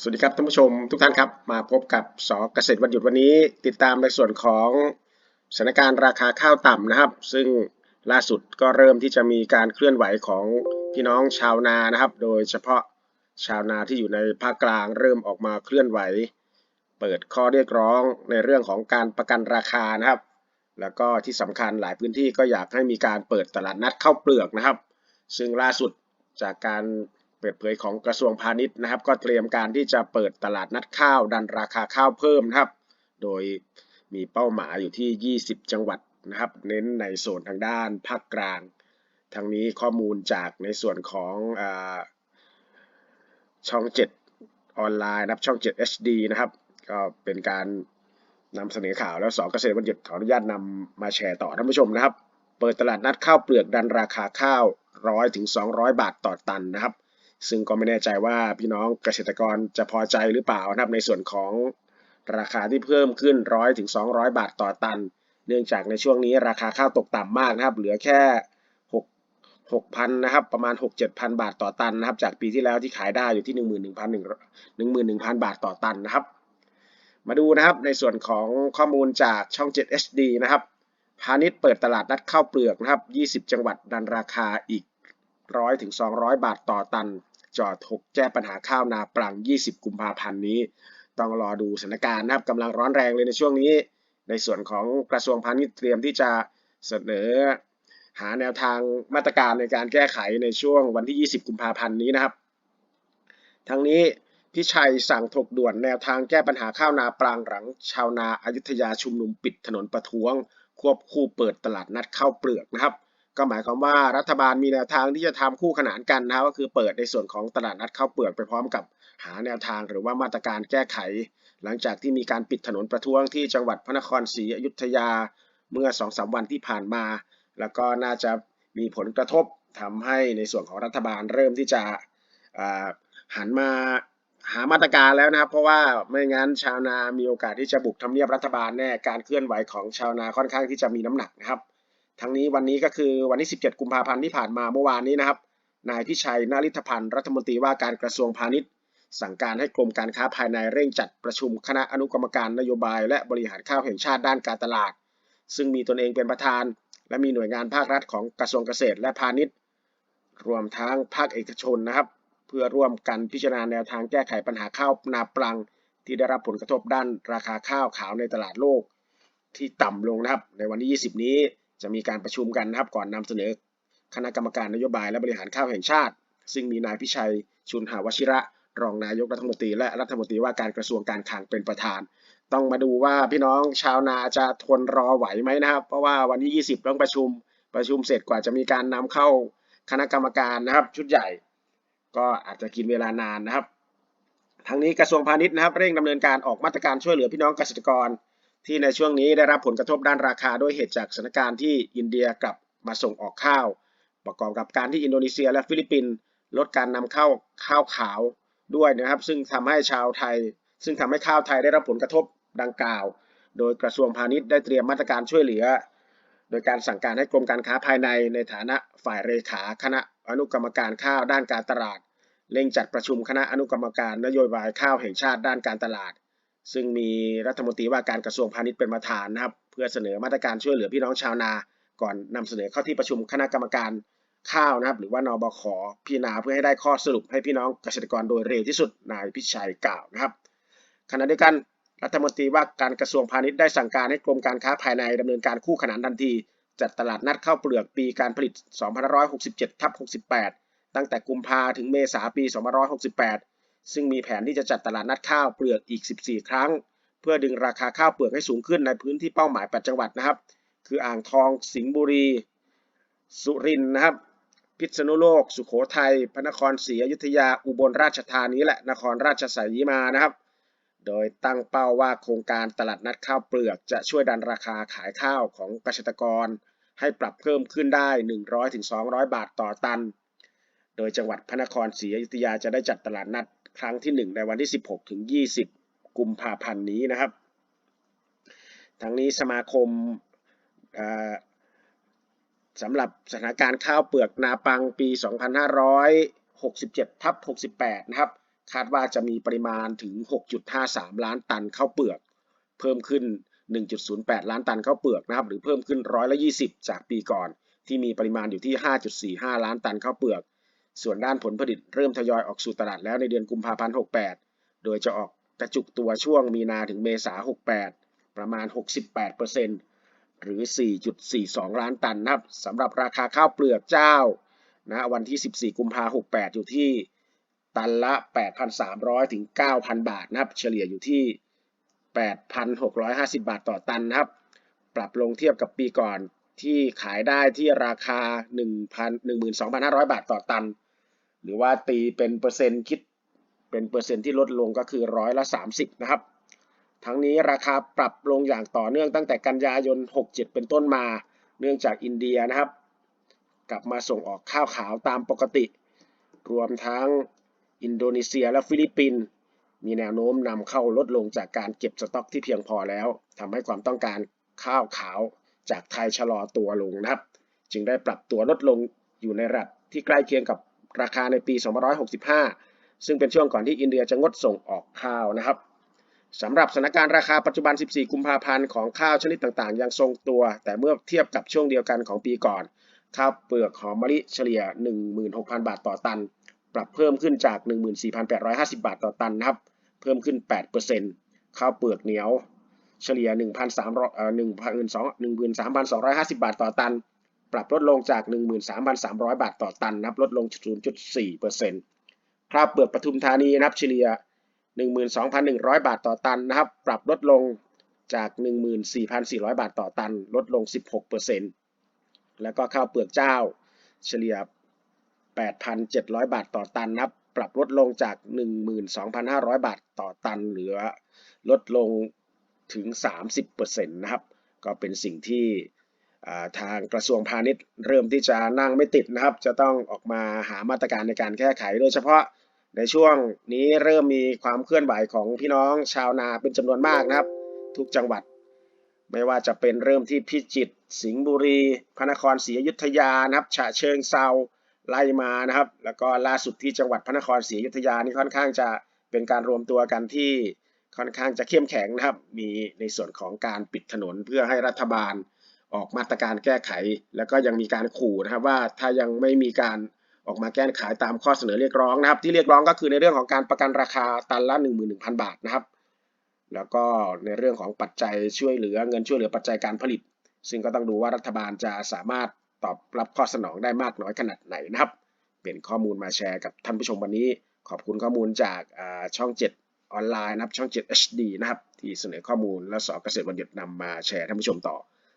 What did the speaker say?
สวัสดีครับท่านผู้ชมทุกท่านครับ มาพบกับสเกษตรวันหยุดวันนี้ ติดตามในส่วนของสถานการณ์ราคาข้าวต่ำนะครับ ซึ่งล่าสุดก็เริ่มที่จะมีการเคลื่อนไหวของพี่น้องชาวนานะครับ โดยเฉพาะชาวนาที่อยู่ในภาคกลางเริ่มออกมาเคลื่อนไหว เปิดข้อเรียกร้องในเรื่องของการประกันราคานะครับ แล้วก็ที่สำคัญหลายพื้นที่ก็อยากให้มีการเปิดตลาดนัดข้าวเปลือกนะครับ ซึ่งล่าสุดจากการ เปิดเผยของกระทรวงพาณิชย์นะครับ ก็เตรียมการที่จะเปิดตลาดนัดข้าวดันราคาข้าวเพิ่มนะครับ โดยมีเป้าหมายอยู่ที่ 20 จังหวัดนะครับ เน้นในโซนทางด้านภาคกลางทั้งนี้ข้อมูลจากในส่วนของอช่อง 7 ออนไลน์นะครับช่อง 7 HD นะครับ ก็เป็นการนำเสนอข่าวแล้วสองเกษตรบัณฑิตขออนุญาตนำมาแชร์ต่อท่านผู้ชมนะครับ เปิดตลาดนัดข้าวเปลือกดันราคาข้าว 100ถึง200 บาทต่อตันนะครับ ซึ่งก็ไม่แน่ใจว่าพี่น้องเกษตรกรจะพอใจหรือเปล่านะครับในส่วนของราคาที่เพิ่มขึ้น 100ถึง200 บาทต่อตัน เนื่องจากในช่วงนี้ราคาข้าวตกต่ำมากนะครับ เหลือแค่6 6,000นะครับ ประมาณ 6-7,000 บาทต่อตันนะครับ จากปีที่แล้วที่ขายได้อยู่ที่ 11,100 11,000 บาทต่อตันนะครับ มาดูนะครับในส่วนของข้อมูลจากช่อง 7 HD นะครับ พาณิชย์เปิดตลาดนัดข้าวเปลือกนะครับ 20 จังหวัดดันราคาอีก 100ถึง200 บาทต่อตัน จอดถกแก้ปัญหาข้าวนาปรัง 20 กุมภาพันธ์นี้ ต้องรอดูสถานการณ์นะครับกำลังร้อนแรงเลยในช่วงนี้ ในส่วนของกระทรวงพาณิชย์เตรียมที่จะเสนอ หาแนวทางมาตรการในการแก้ไขในช่วงวันที่ 20 กุมภาพันธ์นี้นะครับ ทั้งนี้พี่ชัยสั่งถกด่วนแนวทางแก้ปัญหาข้าวนาปรางหลัง ชาวนาอายุทยาชุมนุมปิดถนนประท้วง ควบคู่เปิดตลาดนัดข้าวเปลือกนะครับ ก็หมายความว่ารัฐบาลมีแนวทางที่จะทำคู่ขนานกันนะก็คือเปิดในส่วนของตลาดนัดข้าวเปลือกไปพร้อมกับหาแนวทางหรือว่ามาตรการแก้ไข หลังจากที่มีการปิดถนนประท้วงที่จังหวัดพระนครศรีอยุธยาเมื่อ2-3วันที่ผ่านมา แล้วก็น่าจะมีผลกระทบทำให้ในส่วนของรัฐบาลเริ่มที่จะหันมาหามาตรการแล้วนะครับ เพราะว่าไม่งั้นชาวนามีโอกาสที่จะบุกทำเนียบรัฐบาลแน่การเคลื่อนไหวของชาวนาค่อนข้างที่จะมีน้ำหนักนะครับ ทั้งนี้วันนี้ก็คือวันที่ 17 กุมภาพันธ์ที่ผ่านมาเมื่อวานนี้นะครับ นายพิชัยนาริธพันธ์รัฐมนตรีว่าการกระทรวงพาณิชย์ สั่งการให้กรมการค้าภายในเร่งจัดประชุมคณะอนุกรรมการนโยบายและบริหารข้าวแห่งชาติด้านการตลาด ซึ่งมีตนเองเป็นประธาน และมีหน่วยงานภาครัฐของกระทรวงเกษตรและพาณิชย์ รวมทั้งภาคเอกชนนะครับ เพื่อร่วมกันพิจารณาแนวทางแก้ไขปัญหาข้าวนาปลัง ที่ได้รับผลกระทบด้านราคาข้าวขาวในตลาดโลก ที่ต่ำลงนะครับในวันที่ 20 นี้ จะมีการประชุมกันนะครับก่อนนำเสนอคณะกรรมการนโยบายและบริหารข้าวแห่งชาติ ซึ่งมีนายพิชัย ชุนหาวชิระ รองนายกรัฐมนตรี และรัฐมนตรีว่าการกระทรวงการคลังเป็นประธาน ต้องมาดูว่าพี่น้องชาวนาจะทนรอไหวไหมนะครับ เพราะว่าวันที่ 20 ต้องประชุมประชุมเสร็จกว่าจะมีการนำเข้าคณะกรรมการนะครับ ชุดใหญ่ ก็อาจจะกินเวลานานนะครับทั้งนี้กระทรวงพาณิชย์นะครับเร่งดำเนินการออกมาตรการช่วยเหลือพี่น้องเกษตรกร ที่ในช่วงนี้ได้รับผลกระทบด้านราคาด้วยเหตุจากสถานการณ์ที่อินเดียกลับมาส่งออกข้าว ประกอบกับการที่อินโดนีเซียและฟิลิปปินส์ลดการนำเข้าข้าวขาวด้วยนะครับ ซึ่งทำให้ชาวไทย ซึ่งทำให้ข้าวไทยได้รับผลกระทบดังกล่าว โดยกระทรวงพาณิชย์ได้เตรียมมาตรการช่วยเหลือ โดยการสั่งการให้กรมการค้าภายในในฐานะฝ่ายเลขาคณะอนุกรรมการข้าวด้านการตลาด เร่งจัดประชุมคณะอนุกรรมการนโยบายข้าวแห่งชาติด้านการตลาด ซึ่งมีรัฐมนตรีว่าการกระทรวงพาณิชย์เป็นประธานนะครับ เพื่อเสนอมาตรการช่วยเหลือพี่น้องชาวนา ก่อนนำเสนอเข้าที่ประชุมคณะกรรมการข้าวนะครับ หรือว่านบขพิจารณาเพื่อให้ได้ข้อสรุปให้พี่น้องเกษตรกรโดยเร็วที่สุดนายพิชัยกล่าวนะครับขณะเดียวกันรัฐมนตรีว่าการกระทรวงพาณิชย์ได้สั่งการให้กรมการค้าภายในดำเนินการคู่ขนานทันที จัดตลาดนัดข้าวเปลือกปีการผลิต 2567ทับ68 ตั้งแต่กุมภาถึงเมษาปี 2568 ซึ่งมีแผนที่จะจัดตลาดนัดข้าวเปลือกอีก 14 ครั้ง เพื่อดึงราคาข้าวเปลือกให้สูงขึ้นในพื้นที่เป้าหมาย 8 จังหวัดนะครับ คืออ่างทอง สิงห์บุรี สุรินทร์นะครับ พิษณุโลก สุโขทัย พระนครศรีอยุธยา อุบลราชธานีและนครราชสีมานะครับ โดยตั้งเป้าว่าโครงการตลาดนัดข้าวเปลือกจะช่วยดันราคาขายข้าวของเกษตรกร ให้ปรับเพิ่มขึ้นได้ 100-200 บาทต่อตัน โดยจังหวัดพระนครศรีอยุธยาจะได้จัดตลาดนัด ครั้งที่ 1 ในวันที่ 16 ถึง 20 กุมภาพันธ์นี้นะครับ ทั้งนี้สมาคมสำหรับสถานการณ์ข้าวเปลือกนาปังปี 2567 ทับ 68 นะครับ คาดว่าจะมีปริมาณถึง 6.53 ล้านตันข้าวเปลือก เพิ่มขึ้น 1.08 ล้านตันข้าวเปลือกนะครับ หรือเพิ่มขึ้นร้อยละ 20 จากปีก่อน ที่มีปริมาณอยู่ที่ 5.45 ล้านตันข้าวเปลือก ส่วนด้านผลผลิตเริ่มทยอยออกสู่ตลาดแล้วในเดือนกุมภาพันธ์ 68 โดยจะออกกระจุกตัวช่วงมีนาถึงเมษา 68 ประมาณ 68%หรือ 4.42 ล้านตันนะครับสำหรับราคาข้าวเปลือกเจ้านะวันที่ 14 กุมภาพันธ์68 อยู่ที่ตันละ 8,300 ถึง 9,000 บาทนะครับ เฉลี่ยอยู่ที่ 8,650 บาทต่อตันนะครับ ปรับลงเทียบกับปีก่อนที่ขายได้ที่ราคา 1,000 12,500 บาทต่อตัน หรือว่าตีเป็นเปอร์เซ็นต์คิดเป็นเปอร์เซ็นต์ที่ลดลงก็คือร้อยละ 30 นะครับ ทั้งนี้ราคาปรับลงอย่างต่อเนื่องตั้งแต่กันยายน 67 เป็นต้นมา เนื่องจากอินเดียนะครับ กลับมาส่งออกข้าวขาวตามปกติ รวมทั้งอินโดนีเซียและฟิลิปปินส์มีแนวโน้มนำเข้าลดลงจากการเก็บสต็อกที่เพียงพอแล้วทำให้ความต้องการข้าวขาวจากไทยชะลอตัวลงนะครับ จึงได้ปรับตัวลดลงอยู่ในระดับที่ใกล้เคียงกับ ราคาในปี 2565 ซึ่งเป็นช่วงก่อนที่อินเดียจะงดส่งออกข้าวนะครับสำหรับสถานการณ์ราคาปัจจุบัน 14 กุมภาพันธ์ของข้าวชนิดต่างๆ ยังทรงตัว แต่เมื่อเทียบกับช่วงเดียวกันของปีก่อน ข้าวเปลือกหอมมะลิเฉลี่ย 16,000 บาทต่อตัน ปรับเพิ่มขึ้นจาก 14,850 บาทต่อตันนะครับ เพิ่มขึ้น 8%ข้าวเปลือกเหนียวเฉลี่ย 1,300เอ่อ13,250 บาทต่อตัน รับลดลงจาก 13,300 บาทต่อตันนะครับลดลง 0.4%ข้าวเปลือกปทุมธานีนะครับเฉลี่ย 12,100 บาทต่อตันนะครับ ปรับลดลงจาก 14,400 บาทต่อตัน ลดลง 16%แล้วก็ข้าวเปลือกเจ้าเฉลี่ย 8,700 บาทต่อตันนะครับ ปรับลดลงจาก 12,500 บาทต่อตัน เหลือลดลงถึง 30%นะครับ ก็เป็นสิ่งที่ ทางกระทรวงพาณิชย์เริ่มที่จะนั่งไม่ติดนะครับ จะต้องออกมาหามาตรการในการแก้ไข โดยเฉพาะในช่วงนี้เริ่มมีความเคลื่อนไหวของพี่น้องชาวนาเป็นจำนวนมากนะครับ ทุกจังหวัด ไม่ว่าจะเป็นเริ่มที่พิจิตรสิงห์บุรี พระนครศรีอยุธยานะครับฉะเชิงเซาไล่มานะครับ แล้วก็ล่าสุดที่จังหวัดพระนครศรีอยุธยานี่ค่อนข้างจะเป็นการรวมตัวกันที่ค่อนข้างจะเข้มแข็งนะครับ มีในส่วนของการปิดถนนเพื่อให้รัฐบาล ออกมาตรการแก้ไข แล้วก็ยังมีการขู่นะครับว่าถ้ายังไม่มีการออกมาแก้ไขตามข้อเสนอเรียกร้องนะครับ ที่เรียกร้องก็คือในเรื่องของการประกันราคาตันละ 11,000 บาทนะครับ แล้วก็ในเรื่องของปัจจัยช่วยเหลือเงินช่วยเหลือปัจจัยการผลิต ซึ่งก็ต้องดูว่ารัฐบาลจะสามารถตอบรับข้อสนองได้มากน้อยขนาดไหนนะครับ เป็นข้อมูลมาแชร์กับท่านผู้ชมวันนี้ ขอบคุณข้อมูลจากช่อง 7 ออนไลน์นะครับช่อง 7 HD นะครับที่เสนอข้อมูลและสอเกษตรวันหยุดนำมาแชร์ท่านผู้ชมต่อ